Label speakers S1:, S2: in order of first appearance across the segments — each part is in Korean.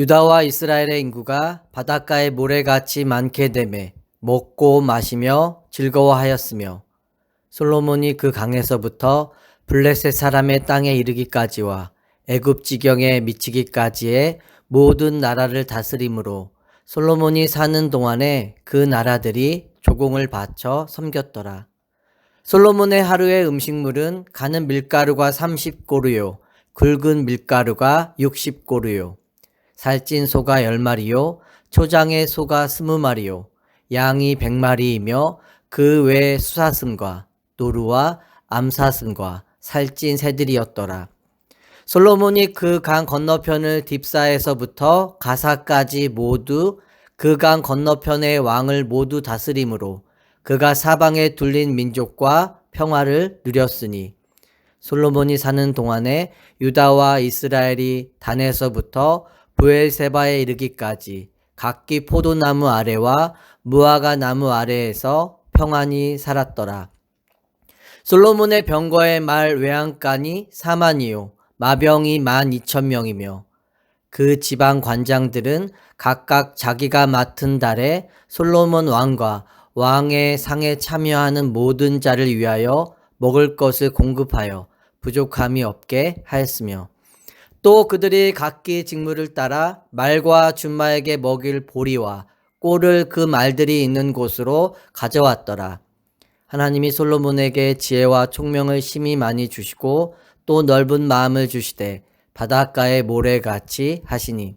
S1: 유다와 이스라엘의 인구가 바닷가의 모래같이 많게 되매 먹고 마시며 즐거워하였으며 솔로몬이 그 강에서부터 블레셋 사람의 땅에 이르기까지와 애굽 지경에 미치기까지의 모든 나라를 다스림으로 솔로몬이 사는 동안에 그 나라들이 조공을 바쳐 섬겼더라. 솔로몬의 하루의 음식물은 가는 밀가루가 30고루요, 굵은 밀가루가 60고루요, 살찐 소가 10마리요, 초장의 소가 20마리요, 양이 100마리이며 그 외 수사슴과 노루와 암사슴과 살찐 새들이었더라. 솔로몬이 그 강 건너편을 딥사에서부터 가사까지 모두 그 강 건너편의 왕을 모두 다스림으로 그가 사방에 둘린 민족과 평화를 누렸으니 솔로몬이 사는 동안에 유다와 이스라엘이 단에서부터 부엘세바에 이르기까지 각기 포도나무 아래와 무화과 나무 아래에서 평안히 살았더라. 솔로몬의 병거의 말 외양간이 4만이요 마병이 1만 2천 명이며 그 지방 관장들은 각각 자기가 맡은 달에 솔로몬 왕과 왕의 상에 참여하는 모든 자를 위하여 먹을 것을 공급하여 부족함이 없게 하였으며 또 그들이 각기 직무를 따라 말과 준마에게 먹일 보리와 꼴을 그 말들이 있는 곳으로 가져왔더라. 하나님이 솔로몬에게 지혜와 총명을 심히 많이 주시고 또 넓은 마음을 주시되 바닷가의 모래같이 하시니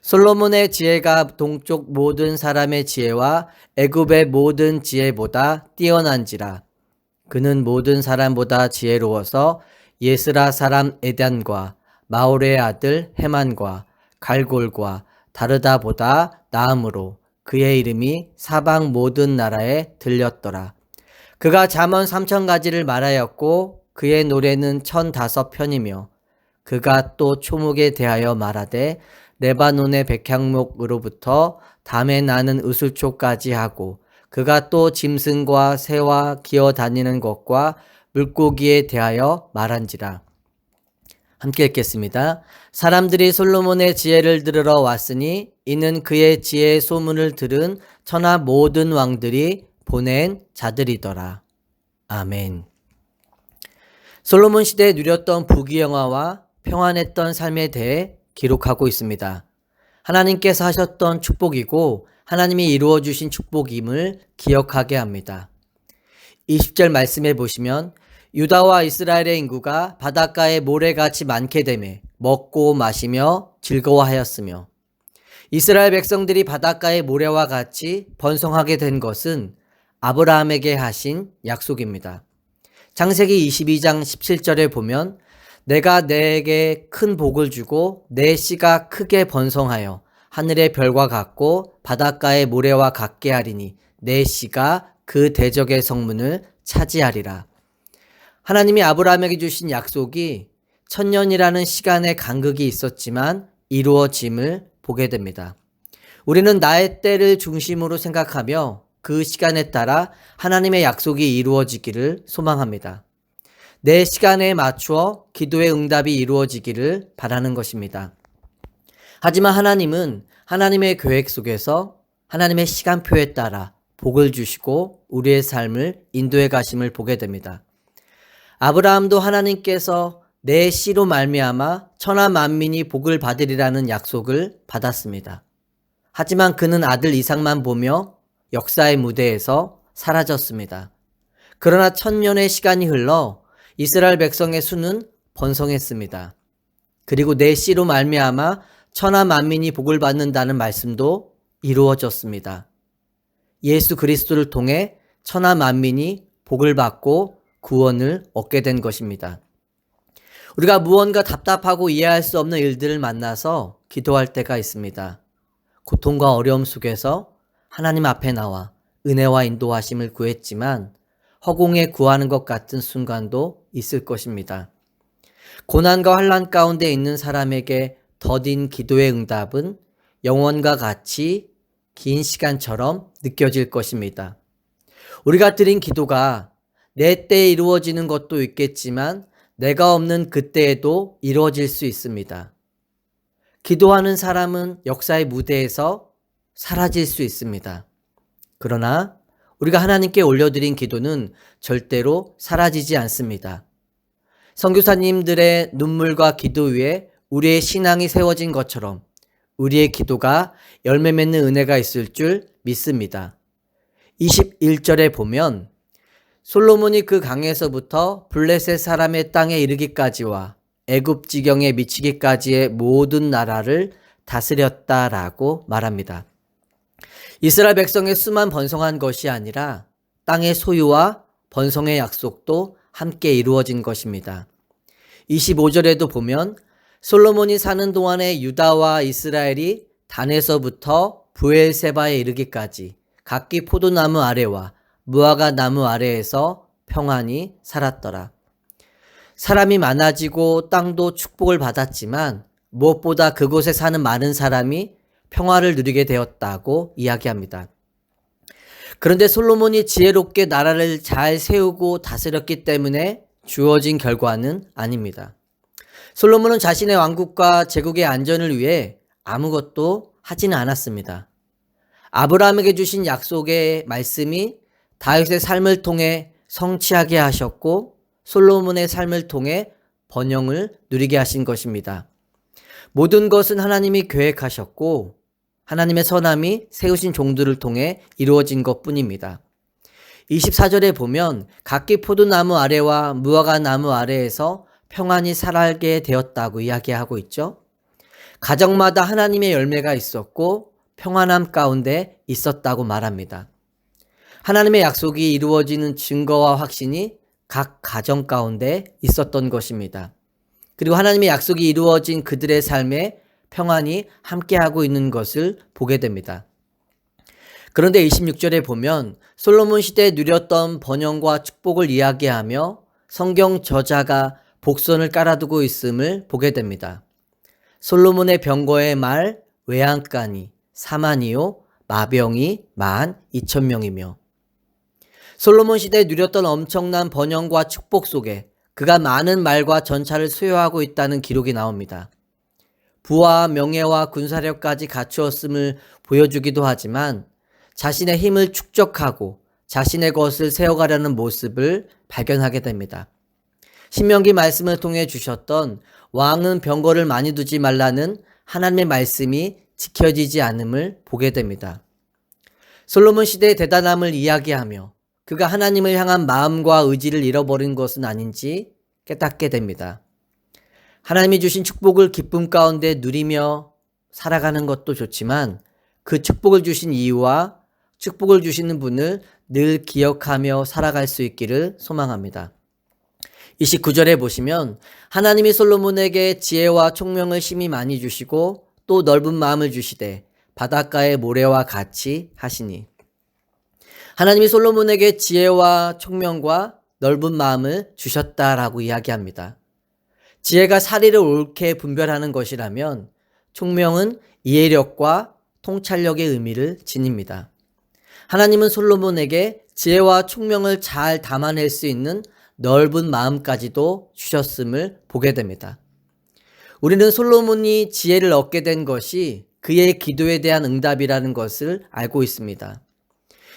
S1: 솔로몬의 지혜가 동쪽 모든 사람의 지혜와 애굽의 모든 지혜보다 뛰어난지라 그는 모든 사람보다 지혜로워서 예스라 사람 에단과 마올의 아들 헤만과 갈골과 다르다 보다 나음으로 그의 이름이 사방 모든 나라에 들렸더라. 그가 잠언 삼천 가지를 말하였고 그의 노래는 천 다섯 편이며 그가 또 초목에 대하여 말하되 레바논의 백향목으로부터 담에 나는 으슬초까지 하고 그가 또 짐승과 새와 기어 다니는 것과 물고기에 대하여 말한지라. 함께 읽겠습니다. 사람들이 솔로몬의 지혜를 들으러 왔으니 이는 그의 지혜의 소문을 들은 천하 모든 왕들이 보낸 자들이더라. 아멘. 솔로몬 시대에 누렸던 부귀영화와 평안했던 삶에 대해 기록하고 있습니다. 하나님께서 하셨던 축복이고 하나님이 이루어 주신 축복임을 기억하게 합니다. 20절 말씀해 보시면 유다와 이스라엘의 인구가 바닷가에 모래같이 많게 되매 먹고 마시며 즐거워하였으며 이스라엘 백성들이 바닷가의 모래와 같이 번성하게 된 것은 아브라함에게 하신 약속입니다. 창세기 22장 17절에 보면 내가 내게 큰 복을 주고 내 씨가 크게 번성하여 하늘의 별과 같고 바닷가의 모래와 같게 하리니 내 씨가 그 대적의 성문을 차지하리라. 하나님이 아브라함에게 주신 약속이 천년이라는 시간의 간극이 있었지만 이루어짐을 보게 됩니다. 우리는 나의 때를 중심으로 생각하며 그 시간에 따라 하나님의 약속이 이루어지기를 소망합니다. 내 시간에 맞추어 기도의 응답이 이루어지기를 바라는 것입니다. 하지만 하나님은 하나님의 계획 속에서 하나님의 시간표에 따라 복을 주시고 우리의 삶을 인도해 가심을 보게 됩니다. 아브라함도 하나님께서 내 씨로 말미암아 천하 만민이 복을 받으리라는 약속을 받았습니다. 하지만 그는 아들 이상만 보며 역사의 무대에서 사라졌습니다. 그러나 천년의 시간이 흘러 이스라엘 백성의 수는 번성했습니다. 그리고 내 씨로 말미암아 천하 만민이 복을 받는다는 말씀도 이루어졌습니다. 예수 그리스도를 통해 천하 만민이 복을 받고 구원을 얻게 된 것입니다. 우리가 무언가 답답하고 이해할 수 없는 일들을 만나서 기도할 때가 있습니다. 고통과 어려움 속에서 하나님 앞에 나와 은혜와 인도하심을 구했지만 허공에 구하는 것 같은 순간도 있을 것입니다. 고난과 환란 가운데 있는 사람에게 더딘 기도의 응답은 영원과 같이 긴 시간처럼 느껴질 것입니다. 우리가 드린 기도가 내 때에 이루어지는 것도 있겠지만 내가 없는 그때에도 이루어질 수 있습니다. 기도하는 사람은 역사의 무대에서 사라질 수 있습니다. 그러나 우리가 하나님께 올려드린 기도는 절대로 사라지지 않습니다. 선교사님들의 눈물과 기도 위에 우리의 신앙이 세워진 것처럼 우리의 기도가 열매 맺는 은혜가 있을 줄 믿습니다. 21절에 보면 솔로몬이 그 강에서부터 블레셋 사람의 땅에 이르기까지와 애굽 지경에 미치기까지의 모든 나라를 다스렸다라고 말합니다. 이스라엘 백성의 수만 번성한 것이 아니라 땅의 소유와 번성의 약속도 함께 이루어진 것입니다. 25절에도 보면 솔로몬이 사는 동안에 유다와 이스라엘이 단에서부터 부엘세바에 이르기까지 각기 포도나무 아래와 무화과 나무 아래에서 평안히 살았더라. 사람이 많아지고 땅도 축복을 받았지만 무엇보다 그곳에 사는 많은 사람이 평화를 누리게 되었다고 이야기합니다. 그런데 솔로몬이 지혜롭게 나라를 잘 세우고 다스렸기 때문에 주어진 결과는 아닙니다. 솔로몬은 자신의 왕국과 제국의 안전을 위해 아무것도 하지는 않았습니다. 아브라함에게 주신 약속의 말씀이 다윗의 삶을 통해 성취하게 하셨고 솔로몬의 삶을 통해 번영을 누리게 하신 것입니다. 모든 것은 하나님이 계획하셨고 하나님의 선함이 세우신 종들을 통해 이루어진 것 뿐입니다. 24절에 보면 각기 포도나무 아래와 무화과 나무 아래에서 평안히 살게 되었다고 이야기하고 있죠. 가정마다 하나님의 열매가 있었고 평안함 가운데 있었다고 말합니다. 하나님의 약속이 이루어지는 증거와 확신이 각 가정 가운데 있었던 것입니다. 그리고 하나님의 약속이 이루어진 그들의 삶에 평안이 함께하고 있는 것을 보게 됩니다. 그런데 26절에 보면 솔로몬 시대에 누렸던 번영과 축복을 이야기하며 성경 저자가 복선을 깔아두고 있음을 보게 됩니다. 솔로몬의 병거의 말 외양간이 4만이요 마병이 만 2천 명이며 솔로몬 시대에 누렸던 엄청난 번영과 축복 속에 그가 많은 말과 전차를 수여하고 있다는 기록이 나옵니다. 부와 명예와 군사력까지 갖추었음을 보여주기도 하지만 자신의 힘을 축적하고 자신의 것을 세워가려는 모습을 발견하게 됩니다. 신명기 말씀을 통해 주셨던 왕은 병거를 많이 두지 말라는 하나님의 말씀이 지켜지지 않음을 보게 됩니다. 솔로몬 시대의 대단함을 이야기하며 그가 하나님을 향한 마음과 의지를 잃어버린 것은 아닌지 깨닫게 됩니다. 하나님이 주신 축복을 기쁨 가운데 누리며 살아가는 것도 좋지만 그 축복을 주신 이유와 축복을 주시는 분을 늘 기억하며 살아갈 수 있기를 소망합니다. 29절에 보시면 하나님이 솔로몬에게 지혜와 총명을 심히 많이 주시고 또 넓은 마음을 주시되 바닷가의 모래와 같이 하시니 하나님이 솔로몬에게 지혜와 총명과 넓은 마음을 주셨다라고 이야기합니다. 지혜가 사리를 옳게 분별하는 것이라면 총명은 이해력과 통찰력의 의미를 지닙니다. 하나님은 솔로몬에게 지혜와 총명을 잘 담아낼 수 있는 넓은 마음까지도 주셨음을 보게 됩니다. 우리는 솔로몬이 지혜를 얻게 된 것이 그의 기도에 대한 응답이라는 것을 알고 있습니다.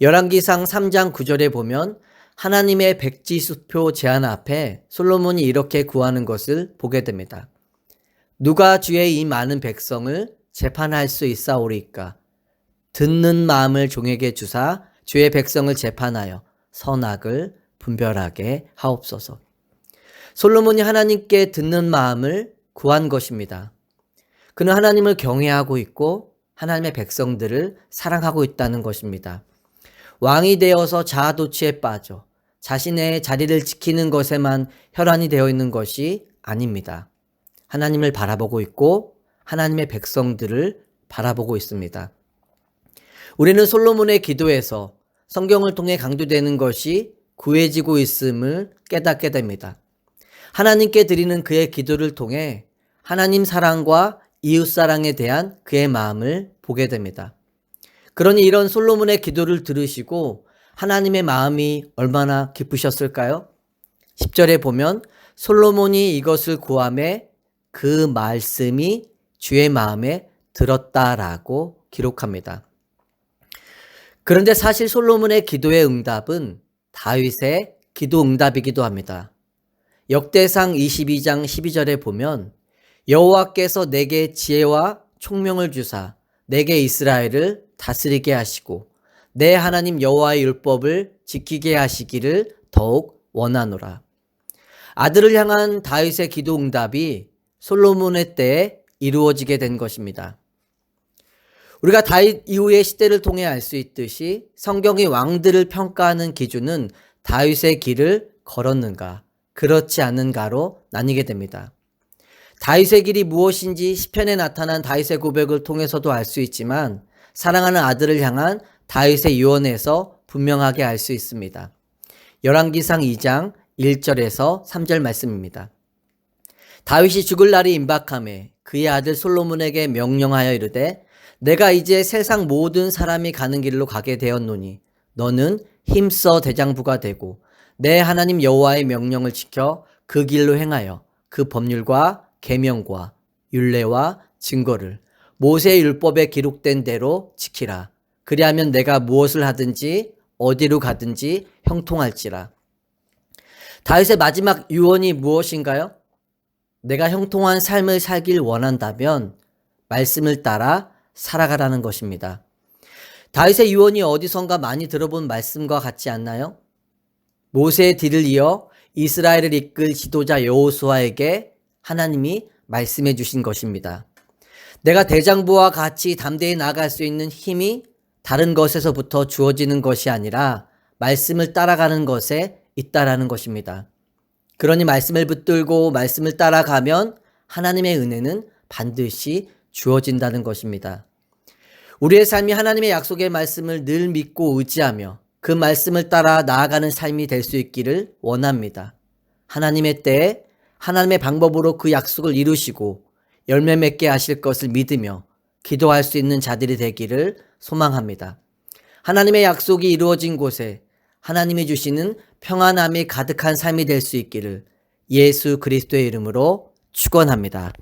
S1: 열왕기상 3장 9절에 보면 하나님의 백지수표 제안 앞에 솔로몬이 이렇게 구하는 것을 보게 됩니다. 누가 주의 이 많은 백성을 재판할 수 있사오리까? 듣는 마음을 종에게 주사 주의 백성을 재판하여 선악을 분별하게 하옵소서. 솔로몬이 하나님께 듣는 마음을 구한 것입니다. 그는 하나님을 경외하고 있고 하나님의 백성들을 사랑하고 있다는 것입니다. 왕이 되어서 자아도취에 빠져 자신의 자리를 지키는 것에만 혈안이 되어 있는 것이 아닙니다. 하나님을 바라보고 있고 하나님의 백성들을 바라보고 있습니다. 우리는 솔로몬의 기도에서 성경을 통해 강조되는 것이 구해지고 있음을 깨닫게 됩니다. 하나님께 드리는 그의 기도를 통해 하나님 사랑과 이웃 사랑에 대한 그의 마음을 보게 됩니다. 그러니 이런 솔로몬의 기도를 들으시고 하나님의 마음이 얼마나 기쁘셨을까요? 10절에 보면 솔로몬이 이것을 구함에 그 말씀이 주의 마음에 들었다라고 기록합니다. 그런데 사실 솔로몬의 기도의 응답은 다윗의 기도 응답이기도 합니다. 역대상 22장 12절에 보면 여호와께서 내게 지혜와 총명을 주사 내게 이스라엘을 다스리게 하시고 내 하나님 여호와의 율법을 지키게 하시기를 더욱 원하노라. 아들을 향한 다윗의 기도 응답이 솔로몬의 때에 이루어지게 된 것입니다. 우리가 다윗 이후의 시대를 통해 알 수 있듯이 성경의 왕들을 평가하는 기준은 다윗의 길을 걸었는가, 그렇지 않은가로 나뉘게 됩니다. 다윗의 길이 무엇인지 시편에 나타난 다윗의 고백을 통해서도 알 수 있지만 사랑하는 아들을 향한 다윗의 유언에서 분명하게 알 수 있습니다. 열왕기상 2장 1절에서 3절 말씀입니다. 다윗이 죽을 날이 임박함에 그의 아들 솔로몬에게 명령하여 이르되 내가 이제 세상 모든 사람이 가는 길로 가게 되었노니 너는 힘써 대장부가 되고 내 하나님 여호와의 명령을 지켜 그 길로 행하여 그 법률과 계명과 율례와 증거를 모세의 율법에 기록된 대로 지키라. 그리하면 내가 무엇을 하든지 어디로 가든지 형통할지라. 다윗의 마지막 유언이 무엇인가요? 내가 형통한 삶을 살길 원한다면 말씀을 따라 살아가라는 것입니다. 다윗의 유언이 어디선가 많이 들어본 말씀과 같지 않나요? 모세의 뒤를 이어 이스라엘을 이끌 지도자 여호수아에게 하나님이 말씀해 주신 것입니다. 내가 대장부와 같이 담대히 나갈 수 있는 힘이 다른 것에서부터 주어지는 것이 아니라 말씀을 따라가는 것에 있다라는 것입니다. 그러니 말씀을 붙들고 말씀을 따라가면 하나님의 은혜는 반드시 주어진다는 것입니다. 우리의 삶이 하나님의 약속의 말씀을 늘 믿고 의지하며 그 말씀을 따라 나아가는 삶이 될 수 있기를 원합니다. 하나님의 때에 하나님의 방법으로 그 약속을 이루시고 열매 맺게 하실 것을 믿으며 기도할 수 있는 자들이 되기를 소망합니다. 하나님의 약속이 이루어진 곳에 하나님이 주시는 평안함이 가득한 삶이 될 수 있기를 예수 그리스도의 이름으로 축원합니다.